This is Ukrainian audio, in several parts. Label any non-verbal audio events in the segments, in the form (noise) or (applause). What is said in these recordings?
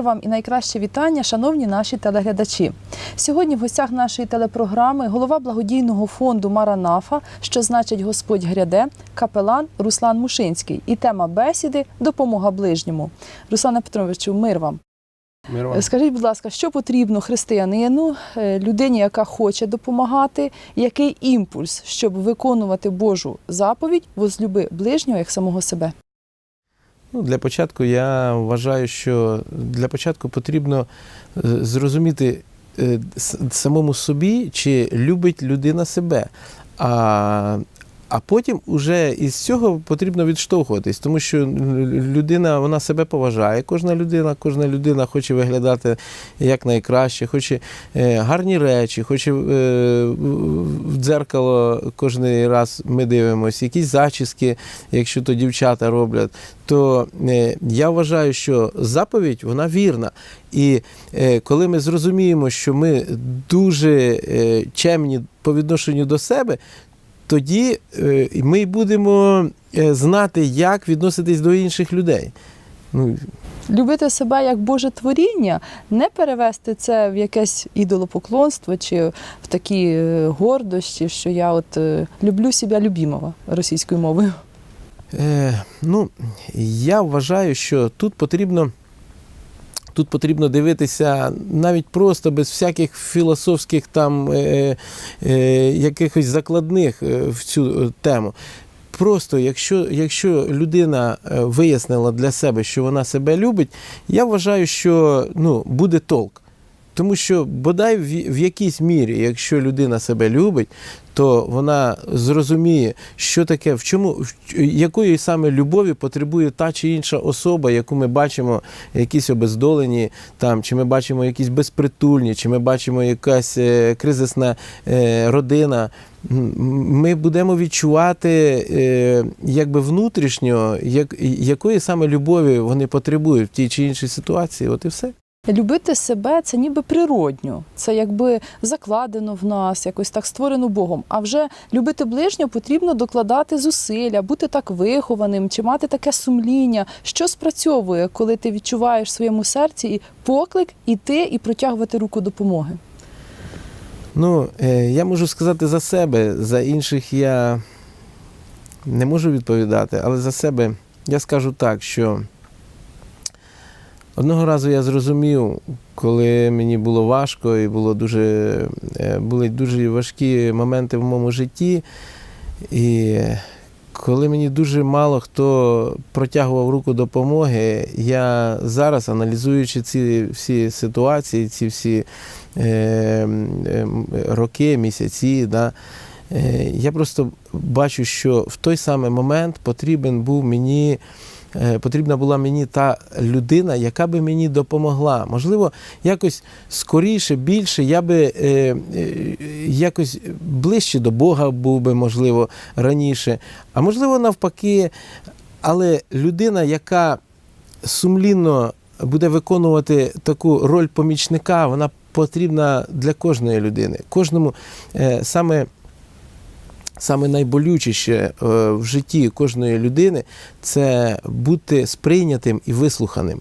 Мир вам і найкраще вітання, шановні наші телеглядачі. Сьогодні в гостях нашої телепрограми голова благодійного фонду Маранафа, що значить Господь гряде, капелан Руслан Мушинський. І тема бесіди допомога ближньому. Руслане Петровичу, мир вам. Мир вам. Скажіть, будь ласка, що потрібно християнину, е, людині, яка хоче допомагати, який імпульс, щоб виконувати Божу заповідь, возлюби ближнього як самого себе? Ну, для початку я вважаю, що для початку потрібно е, зрозуміти е, самому собі, чи любить людина себе. А, а потім уже із цього потрібно відштовхуватись, тому що людина вона себе поважає. Кожна людина, кожна людина хоче виглядати як найкраще, хоче е, гарні речі, хоче е, в дзеркало кожен раз ми дивимося, якісь зачіски, якщо то дівчата роблять. То е, я вважаю, що заповідь вона вірна. І коли ми зрозуміємо, що ми дуже чемні по відношенню до себе, тоді е, ми будемо е, знати, як відноситись до інших людей. Ну, Любити себе як Боже творіння, не перевести це в якесь ідолопоклонство чи в такі е, гордощі, що я от люблю себе любимого російською мовою. Е, ну, я вважаю, що тут потрібно. Тут потрібно дивитися навіть просто без всяких філософських там е, е, якихось закладних е, в цю е, тему. Просто якщо, якщо людина е, вияснила для себе, що вона себе любить, я вважаю, що ну, буде толк. Тому що бодай в, якійсь мірі, якщо людина себе любить, то вона зрозуміє, що таке, в чому, якої саме любові потребує та чи інша особа, яку ми бачимо, якісь обездолені, там, чи ми бачимо якісь безпритульні, чи ми бачимо якась е, кризисна е, родина. Ми будемо відчувати е, якби внутрішньо, як, якої саме любові вони потребують в тій чи іншій ситуації. От і все. Любити себе це ніби природньо, це якби закладено в нас, якось так створено Богом. А вже любити ближнього потрібно докладати зусилля, бути так вихованим чи мати таке сумління, що спрацьовує, коли ти відчуваєш в своєму серці поклик іти і протягувати руку допомоги. Ну, е, я можу сказати за себе, за інших я не можу відповідати, але за себе я скажу так, що одного разу я зрозумів, коли мені було важко і було дуже, е, були дуже важкі моменти в моєму житті. І коли мені дуже мало хто протягував руку допомоги, я зараз, аналізуючи ці всі ситуації, ці всі е, е, роки, місяці, да, е, я просто бачу, що в той самий момент потрібен був мені. Е, Потрібна була мені та людина, яка би мені допомогла. Можливо, якось скоріше, більше, я би е, е, якось ближче до Бога був би, можливо, раніше. А можливо, навпаки. Але людина, яка сумлінно буде виконувати таку роль помічника, вона потрібна для кожної людини. Кожному саме. Саме найболючіше е, в житті кожної людини це бути сприйнятим і вислуханим.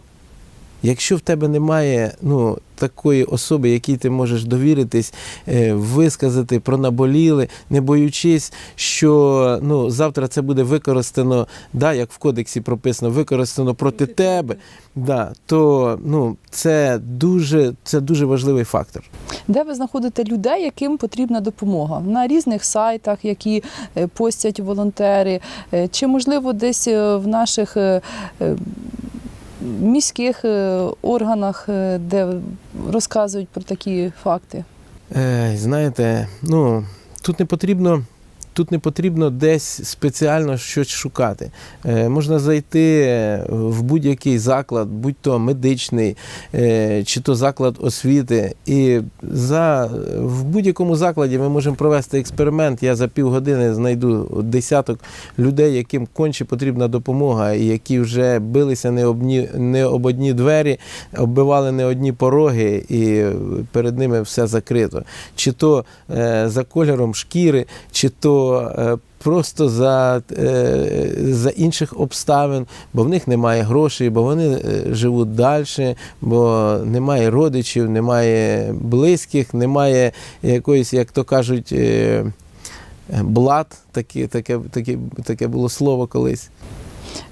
Якщо в тебе немає ну, такої особи, якій ти можеш довіритись, е, висказати про наболіли, не боючись, що ну, завтра це буде використано, да, як в кодексі прописано, використано проти тебе, да, то ну, це, дуже, це дуже важливий фактор. Де ви знаходите людей, яким потрібна допомога? На різних сайтах, які е, постять волонтери, е, чи можливо десь в наших міських е, органах, е, де розказують про такі факти? Е, знаєте, ну, тут не потрібно. Тут не потрібно десь спеціально щось шукати. Е, можна зайти в будь-який заклад, будь то медичний, е, чи то заклад освіти. І за, в будь-якому закладі ми можемо провести експеримент. Я за півгодини знайду десяток людей, яким конче потрібна допомога, і які вже билися не об, ні- не об одні двері, оббивали не одні пороги, і перед ними все закрито. Чи то е, за кольором шкіри, чи то е, просто за, е, за інших обставин, бо в них немає грошей, бо вони е, живуть далі, бо немає родичів, немає близьких, немає якоїсь, як то кажуть, блат, таке, таке, таке було слово колись.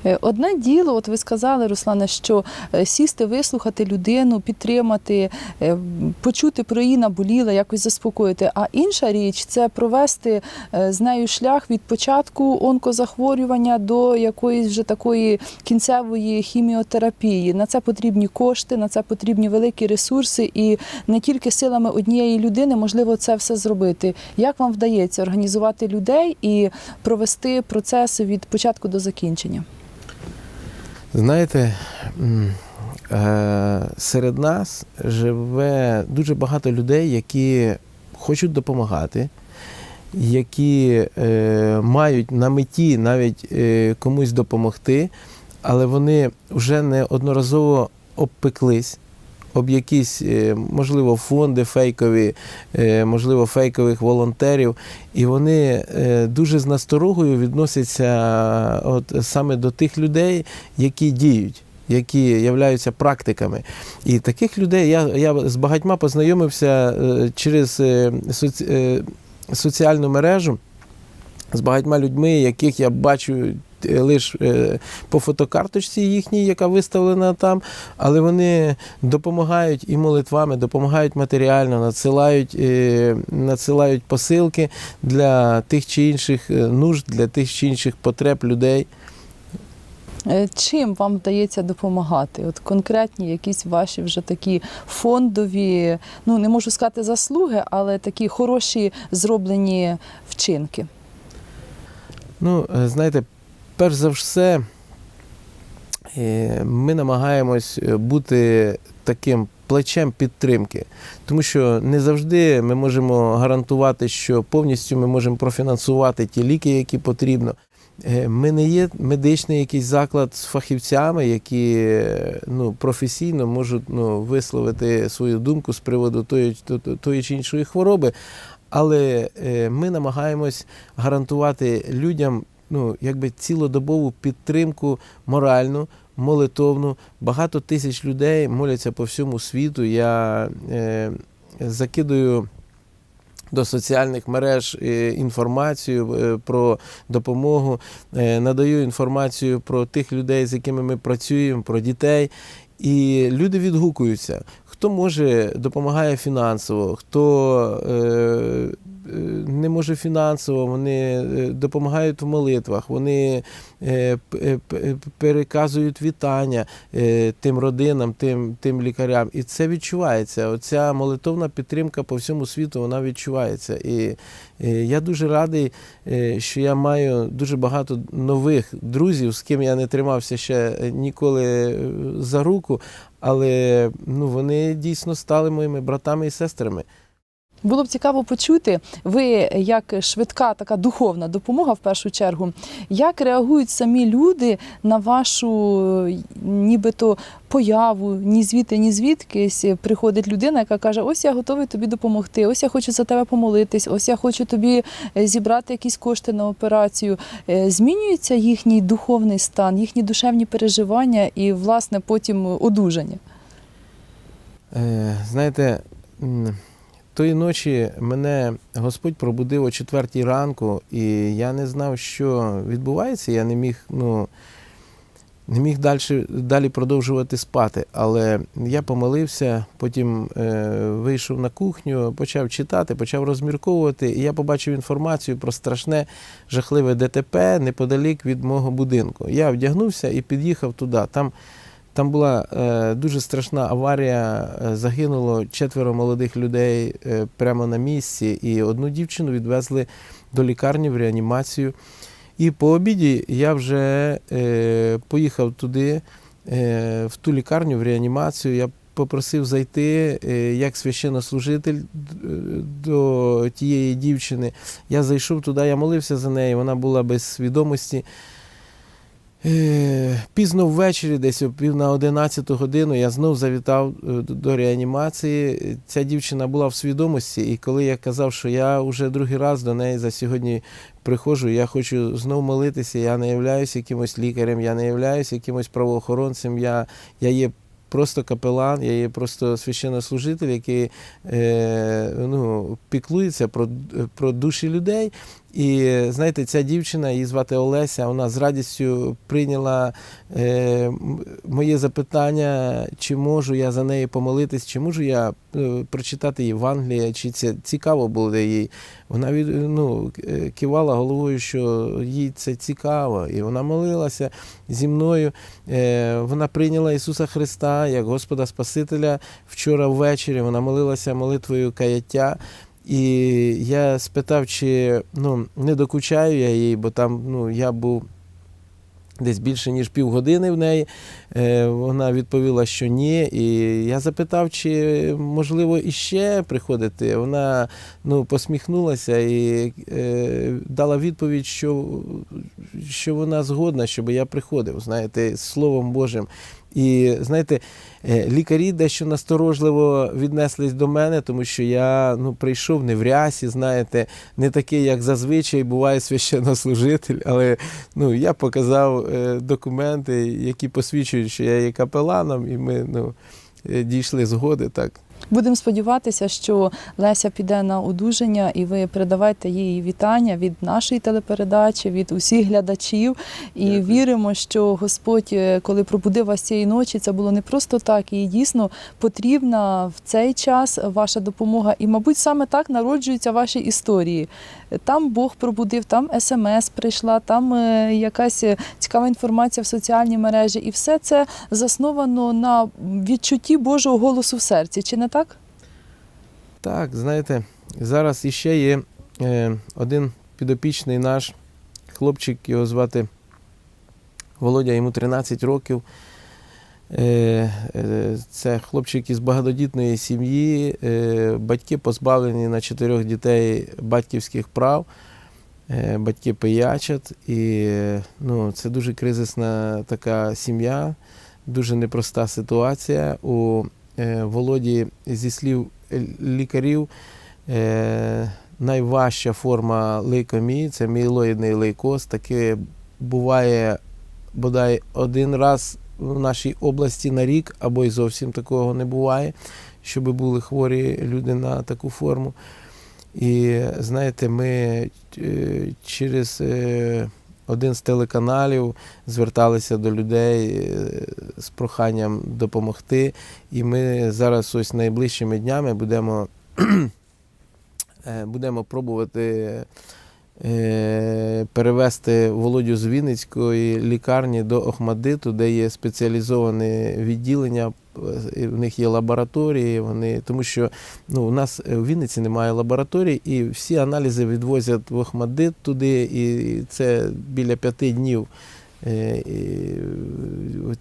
Е, Одне діло, от ви сказали, Руслане, що е, сісти, вислухати людину, підтримати, е, почути про її наболіле, якось заспокоїти. А інша річ це провести з нею шлях від початку онкозахворювання до якоїсь вже такої кінцевої хіміотерапії. На це потрібні кошти, на це потрібні великі ресурси, і не тільки силами однієї людини можливо це все зробити. Як вам вдається організувати людей і провести процес від початку до закінчення? Знаєте, е, серед нас живе дуже багато людей, які хочуть допомагати, які е, мають на меті навіть е, комусь допомогти, але вони вже неодноразово обпеклись. Об якісь, е, можливо, фонди фейкові, е, можливо, фейкових волонтерів, і вони е, дуже з насторогою відносяться от саме до тих людей, які діють, які являються практиками. І таких людей я, я з багатьма познайомився через соці, соціальну мережу з багатьма людьми, яких я бачу. Лише по фотокарточці їхній, яка виставлена там, але вони допомагають і молитвами, допомагають матеріально, надсилають, е, надсилають посилки для тих чи інших е, нужд, для тих чи інших потреб людей. Е, Чим вам вдається допомагати? От конкретні якісь ваші вже такі фондові, ну не можу сказати заслуги, але такі хороші зроблені вчинки. Ну, знаєте, перш за все, е, ми намагаємось е, бути таким плечем підтримки, тому що не завжди ми можемо гарантувати, що повністю ми можемо профінансувати ті ліки, які потрібно. Е, Ми не є медичний якийсь заклад з фахівцями, які ну, професійно можуть ну, висловити свою думку з приводу тої, тої чи іншої хвороби. Але ми намагаємось гарантувати людям ну, якби цілодобову підтримку моральну, молитовну. Багато тисяч людей моляться по всьому світу. Я е, закидую до соціальних мереж е, інформацію е, про допомогу, е, надаю інформацію про тих людей, з якими ми працюємо, про дітей. І люди відгукуються. Хто може, допомагає фінансово, хто не може фінансово, вони е, допомагають в молитвах, вони е, е, переказують вітання е, тим родинам, тим, тим лікарям. І це відчувається. Оця молитовна підтримка по всьому світу вона відчувається. І е, я дуже радий, е, що я маю дуже багато нових друзів, з ким я не тримався ще ніколи е, за руку, але ну, вони дійсно стали моїми братами і сестрами. Було б цікаво почути, ви як швидка така духовна допомога в першу чергу, як реагують самі люди на вашу нібито появу, ні звідти, ні звідкись приходить людина, яка каже: Ось я готовий тобі допомогти, ось я хочу за тебе помолитись, ось я хочу тобі е, зібрати якісь кошти на операцію. Е, Змінюється їхній духовний стан, їхні душевні переживання і, власне, потім одужання. Е, знаєте, тої ночі мене Господь пробудив о четвертій ранку, і я не знав, що відбувається. Я не міг, ну, не міг далі, далі продовжувати спати. Але я помолився, потім е, вийшов на кухню, почав читати, почав розмірковувати, і я побачив інформацію про страшне жахливе ДТП неподалік від мого будинку. Я вдягнувся і під'їхав туди. Там там була е, дуже страшна аварія. е, Загинуло четверо молодих людей е, прямо на місці, і одну дівчину відвезли до лікарні в реанімацію. І по обіді я вже е, поїхав туди, е, в ту лікарню, в реанімацію. Я попросив зайти е, як священнослужитель до тієї дівчини. Я зайшов туди, я молився за неї, вона була без свідомості. Е, Пізно ввечері, десь о пів на 11 годину, я знов завітав е, до- реанімації. Ця дівчина була в свідомості, і коли я казав, що я вже другий раз до неї за сьогодні приходжу, я хочу знов молитися, я не являюся якимось лікарем, я не являюся якимось правоохоронцем, я, я є просто капелан, я є просто священнослужитель, який е, ну, піклується про, про душі людей. І знаєте, ця дівчина, її звати Олеся, вона з радістю прийняла е, моє запитання, чи можу я за неї помолитись, чи можу я е, прочитати Євангеліє, чи це цікаво було їй. Вона від, ну, е, кивала головою, що їй це цікаво. І вона молилася зі мною. Е, вона прийняла Ісуса Христа як Господа Спасителя вчора ввечері. Вона молилася молитвою каяття. І я спитав, чи ну, не докучаю я їй, бо там ну, я був десь більше, ніж півгодини в неї. Е, вона відповіла, що ні. І я запитав, чи можливо іще приходити. Вона ну, посміхнулася і е, дала відповідь, що, що вона згодна, щоб я приходив, знаєте, з Словом Божим. І знаєте, е, лікарі дещо насторожливо віднеслись до мене, тому що я ну, прийшов не в рясі, знаєте, не такий, як зазвичай буває священнослужитель, але ну, я показав е, документи, які посвідчують, що я є капеланом, і ми ну, е, дійшли згоди. так. Будемо сподіватися, що Леся піде на одужання, і ви передавайте їй вітання від нашої телепередачі, від усіх глядачів. І Дякую. віримо, що Господь, е, коли пробудив вас цієї ночі, це було не просто так, і дійсно потрібна в цей час ваша допомога. І, мабуть, саме так народжуються ваші історії. Там Бог пробудив, там смс прийшла, там е, якась цікава інформація в соціальній мережі, і все це засновано на відчутті Божого голосу в серці. Чи не так? Так, знаєте, зараз іще є е, один підопічний наш хлопчик, його звати Володя, йому 13 років. Е, е, Це хлопчик із багатодітної сім'ї, е, батьки позбавлені на чотирьох дітей батьківських прав, е, батьки пиячать. І ну, це дуже кризисна така сім'я, дуже непроста ситуація. У Володі, зі слів е, лікарів, е, найважча форма лейкомії це міелоїдний лейкоз. Таке буває бодай один раз в нашій області на рік, або й зовсім такого не буває, щоб були хворі люди на таку форму. І знаєте, ми е, через е, один з телеканалів зверталися до людей е, з проханням допомогти. І ми зараз ось найближчими днями будемо, (clears throat) е, будемо пробувати е, перевести Володю з Вінницької лікарні до Охмадиту, де є спеціалізоване відділення. Е, В них є лабораторії, вони, тому що ну, у нас в Вінниці немає лабораторій, і всі аналізи відвозять в Охмадит туди, і це біля п'яти днів. е, і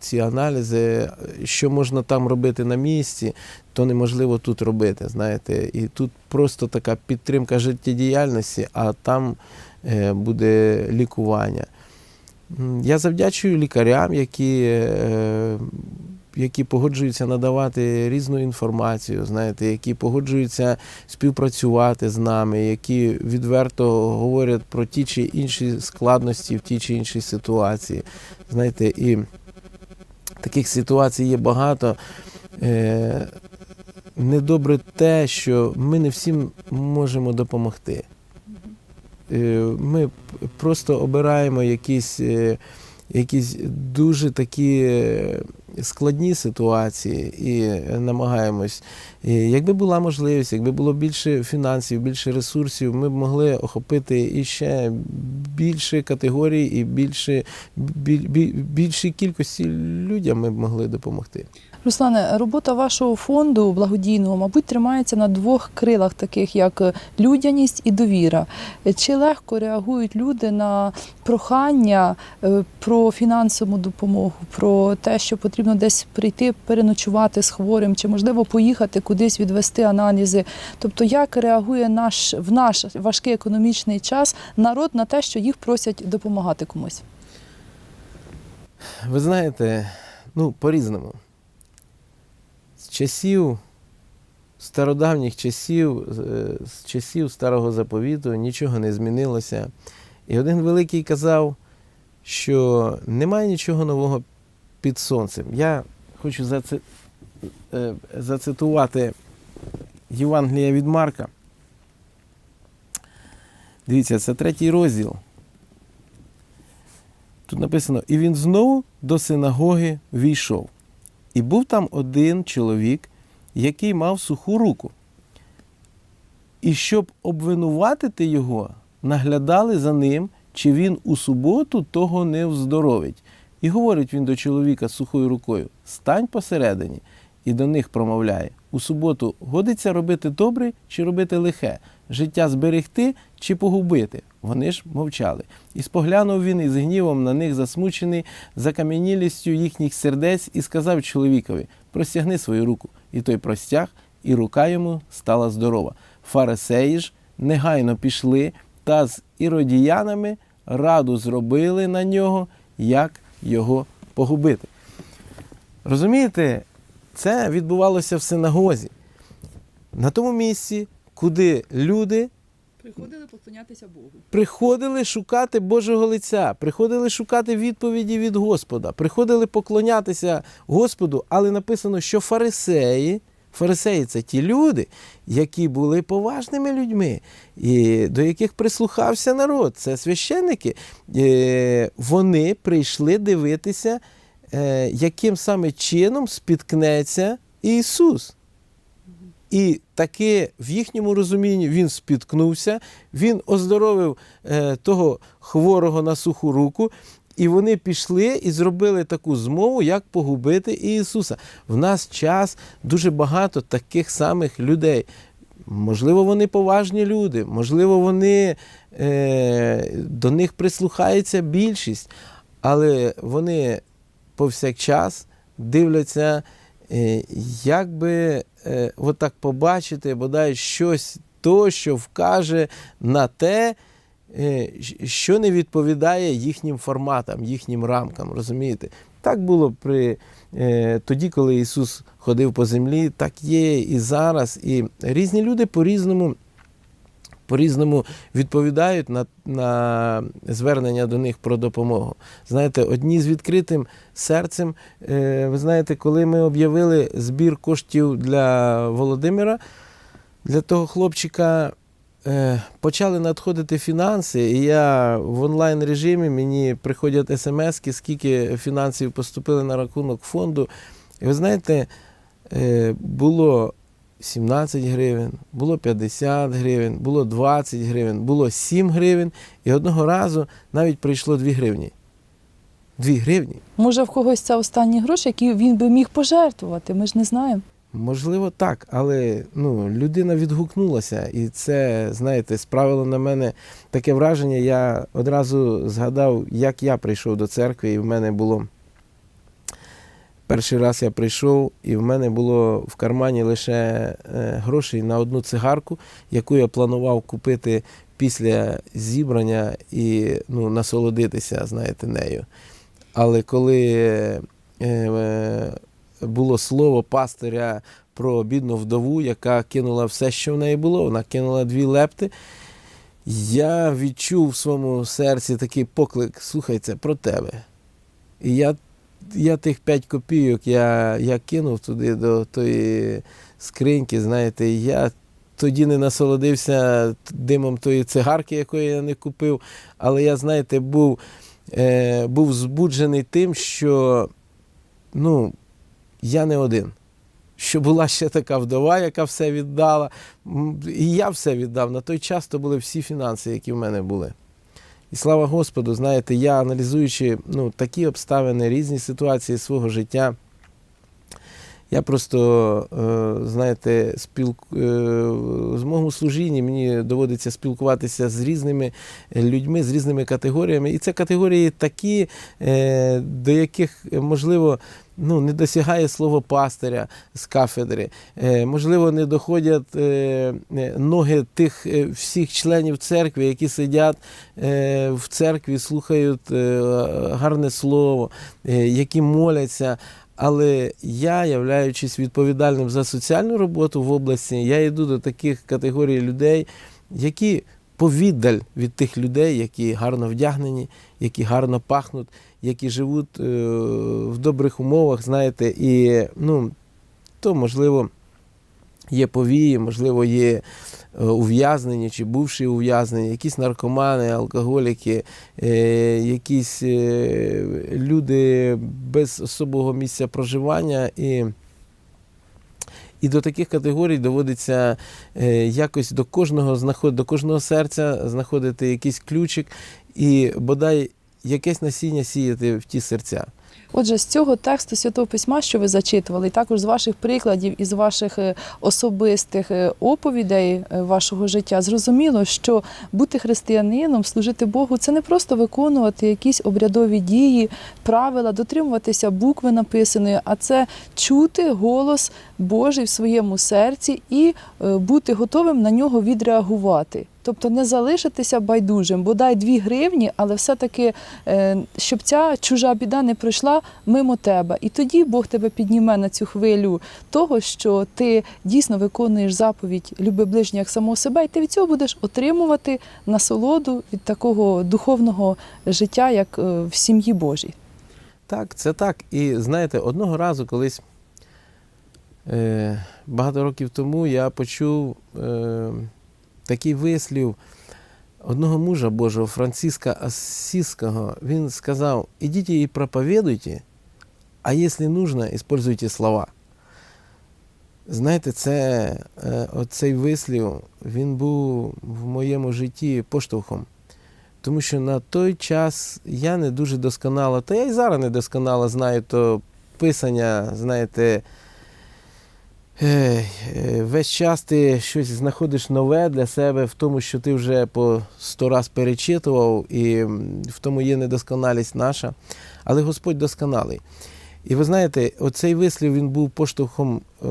Ці аналізи, що можна там робити на місці, то неможливо тут робити. Знаєте, і тут просто така підтримка життєдіяльності, а там е, буде лікування. Я завдячую лікарям, які, е, які погоджуються надавати різну інформацію, знаєте, які погоджуються співпрацювати з нами, які відверто говорять про ті чи інші складності в тій чи іншій ситуації. Знаєте, і таких ситуацій є багато. Е, Недобре те, що ми не всім можемо допомогти. Е, Ми просто обираємо якісь, е, якісь дуже такі е, складні ситуації і намагаємось. Якби була можливість, якби було більше фінансів, більше ресурсів, ми б могли охопити і ще більше категорій і більше, біль, біль, більшій кількості людям ми б могли допомогти. Руслане, робота вашого фонду благодійного, мабуть, тримається на двох крилах, таких як людяність і довіра. Чи легко реагують люди на прохання е, про фінансову допомогу, про те, що потрібно десь прийти переночувати з хворим, чи можливо поїхати кудись відвести аналізи? Тобто, як реагує наш в наш важкий економічний час народ на те, що їх просять допомагати комусь? Ви знаєте, ну, по-різному. З часів, стародавніх часів, з- з часів старого заповіту нічого не змінилося. І один великий казав, що немає нічого нового під сонцем. Я хочу заци... е, зацитувати Євангелія від Марка. Дивіться, це третій розділ. Тут написано: І він знову до синагоги війшов. І був там один чоловік, який мав суху руку. І щоб обвинуватити його, наглядали за ним, чи він у суботу того не вздоровить. І говорить він до чоловіка з сухою рукою: стань посередині, і до них промовляє: у суботу годиться робити добре чи робити лихе, життя зберегти чи погубити. Вони ж мовчали. І споглянув він із гнівом на них засмучений закам'янілістю їхніх сердець, і сказав чоловікові: простягни свою руку. І той простяг, і рука йому стала здорова. Фарисеї ж негайно пішли та з іродіянами раду зробили на нього, як його погубити. Розумієте, це відбувалося в синагозі, на тому місці, куди люди Приходили поклонятися Богу. приходили шукати Божого лиця, приходили шукати відповіді від Господа, приходили поклонятися Господу, але написано, що фарисеї, фарисеї це ті люди, які були поважними людьми, і до яких прислухався народ. Це священники. Е, Вони прийшли дивитися, е, яким саме чином спіткнеться Ісус. І таки в їхньому розумінні він спіткнувся, він оздоровив е, того хворого на суху руку, і вони пішли і зробили таку змову, як погубити Ісуса. В нас час дуже багато таких самих людей. Можливо, вони поважні люди, можливо, вони, е, до них прислухається більшість, але вони повсякчас дивляться, як би е, отак побачити бодай щось то, що вкаже на те, е, що не відповідає їхнім форматам, їхнім рамкам. Розумієте? Так було при е, тоді, коли Ісус ходив по землі, так є і зараз. І різні люди по-різному. По-різному відповідають на, на звернення до них про допомогу. Знаєте, одні з відкритим серцем, е, ви знаєте, коли ми об'явили збір коштів для Володимира, для того хлопчика е, почали надходити фінанси, і я в онлайн режимі мені приходять смски, скільки фінансів поступили на рахунок фонду. І ви знаєте, е, було 17 гривень, було 50 гривень, було 20 гривень, було 7 гривень, і одного разу навіть прийшло 2 гривні. 2 гривні. Може, в когось це останні гроші, які він би міг пожертвувати. Ми ж не знаємо. Можливо, так, але ну, людина відгукнулася, і це, знаєте, справило на мене таке враження. Я одразу згадав, як я прийшов до церкви, і в мене було. Перший раз я прийшов, і в мене було в кармані лише е, грошей на одну цигарку, яку я планував купити після зібрання і ну, насолодитися, знаєте, нею. Але коли е, е, було слово пастиря про бідну вдову, яка кинула все, що в неї було, вона кинула дві лепти. Я відчув в своєму серці такий поклик: слухай, це про тебе. І я, я тих 5 копійок я, я кинув туди до тої скриньки, знаєте, я тоді не насолодився димом тої цигарки, якої я не купив. Але я, знаєте, був, е, був збуджений тим, що ну, я не один. Що була ще така вдова, яка все віддала. І я все віддав. На той час то були всі фінанси, які в мене були. І слава Господу, знаєте, я аналізуючи ну, такі обставини, різні ситуації свого життя, я просто, е, знаєте, спілк... е, з моєму служінні мені доводиться спілкуватися з різними людьми, з різними категоріями. І це категорії такі, е, до яких, можливо, ну, не досягає слово пастиря з кафедри. Е, можливо, не доходять е, е, ноги тих всіх членів церкви, які сидять в церкві, слухають гарне слово, які моляться. Але я, являючись відповідальним за соціальну роботу в області, я йду до таких категорій людей, які повіддаль від тих людей, які гарно вдягнені, які гарно пахнуть, які живуть е, в добрих умовах, знаєте, і ну, то можливо. Є повії, можливо, є е, ув'язнені чи бувші ув'язнені, якісь наркомани, алкоголіки, е, якісь люди без особого місця проживання. І, і до таких категорій доводиться е, якось до кожного знаход, до кожного серця знаходити якийсь ключик і бодай якесь насіння сіяти в ті серця. Отже, з цього тексту Святого Письма, що ви зачитували, і також з ваших прикладів і з ваших е, особистих е, оповідей е, вашого життя, зрозуміло, що бути християнином, служити Богу, це не просто виконувати якісь обрядові дії, правила, дотримуватися букви написаної, а це чути голос Божий в своєму серці і бути готовим на нього відреагувати. Тобто не залишитися байдужим, бодай дві гривні, але все-таки, е, щоб ця чужа біда не пройшла мимо тебе. І тоді Бог тебе підніме на цю хвилю того, що ти дійсно виконуєш заповідь люби ближнього як самого себе, і ти від цього будеш отримувати насолоду від такого духовного життя, як е, в сім'ї Божій. Так, це так. І знаєте, одного разу колись е, багато років тому я почув такий вислів одного мужа Божого, Франциска Ассизского. Він сказав: ідіть і проповідуйте, а якщо нужно, используйте слова. Знаєте, це, е, оцей вислів він був в моєму житті поштовхом. Тому що на той час я не дуже досконало, та я і зараз не досконало знаю то писання, знаєте, весь час ти щось знаходиш нове для себе в тому, що ти вже по сто раз перечитував, і в тому є недосконалість наша. Але Господь досконалий. І ви знаєте, оцей вислів він був поштовхом е,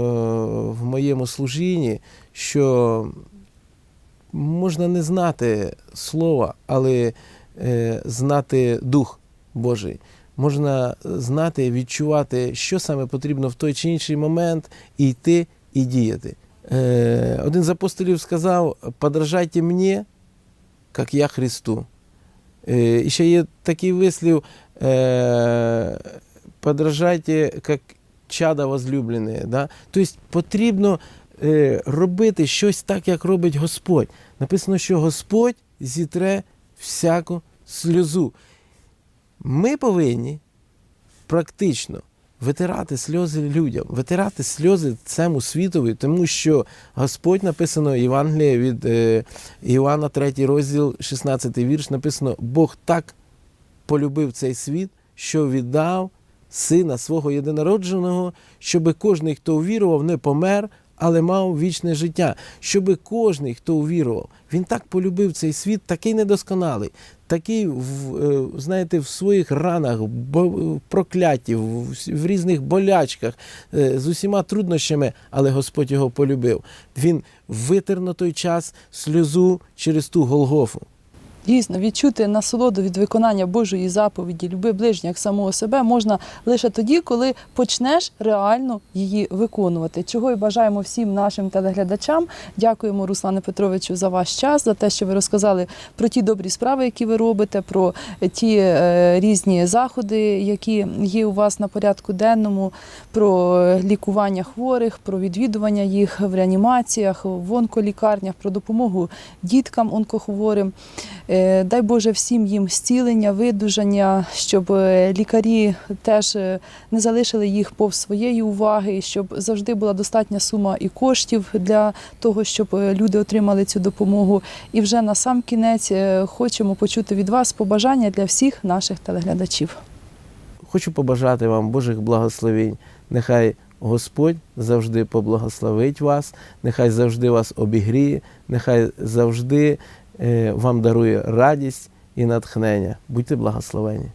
в моєму служінні, що можна не знати слова, але е, знати Дух Божий. Можна знати, відчувати, що саме потрібно в той чи інший момент, і йти і діяти. Е, один з апостолів сказав: подражайте мені, як я Христу. Е, і ще є такий вислів: е, подражайте, як чада возлюблені. Да? Тобто потрібно робити щось так, як робить Господь. Написано, що Господь зітре всяку сльозу. Ми повинні практично витирати сльози людям, витирати сльози цьому світові, тому що Господь написано Євангеліє від е, Іоанна, 3 розділ, 16 вірш, написано: Бог так полюбив цей світ, що віддав сина свого єдинородженого, щоби кожний, хто увірував, не помер, але мав вічне життя. Щоби кожний, хто увірував, він так полюбив цей світ, такий недосконалий, такий, е, знаєте, в своїх ранах, в прокляті, в різних болячках, е, з усіма труднощами, але Господь його полюбив. Він витер на той час сльозу через ту Голгофу. Дійсно, відчути насолоду від виконання Божої заповіді, люби ближнього як самого себе можна лише тоді, коли почнеш реально її виконувати. Чого і бажаємо всім нашим телеглядачам. Дякуємо, Руслане Петровичу, за ваш час, за те, що ви розказали про ті добрі справи, які ви робите, про ті е, різні заходи, які є у вас на порядку денному, про лікування хворих, про відвідування їх в реанімаціях, в онколікарнях, про допомогу діткам онкохворим. Е, Дай Боже всім їм зцілення, видужання, щоб е, лікарі теж е, не залишили їх повз своєї уваги, щоб завжди була достатня сума і коштів для того, щоб люди отримали цю допомогу. І вже на сам кінець хочемо почути від вас побажання для всіх наших телеглядачів. Хочу побажати вам Божих благословень. Нехай Господь завжди поблагословить вас, нехай завжди вас обігріє, нехай завжди вам дарує радість і натхнення. Будьте благословені.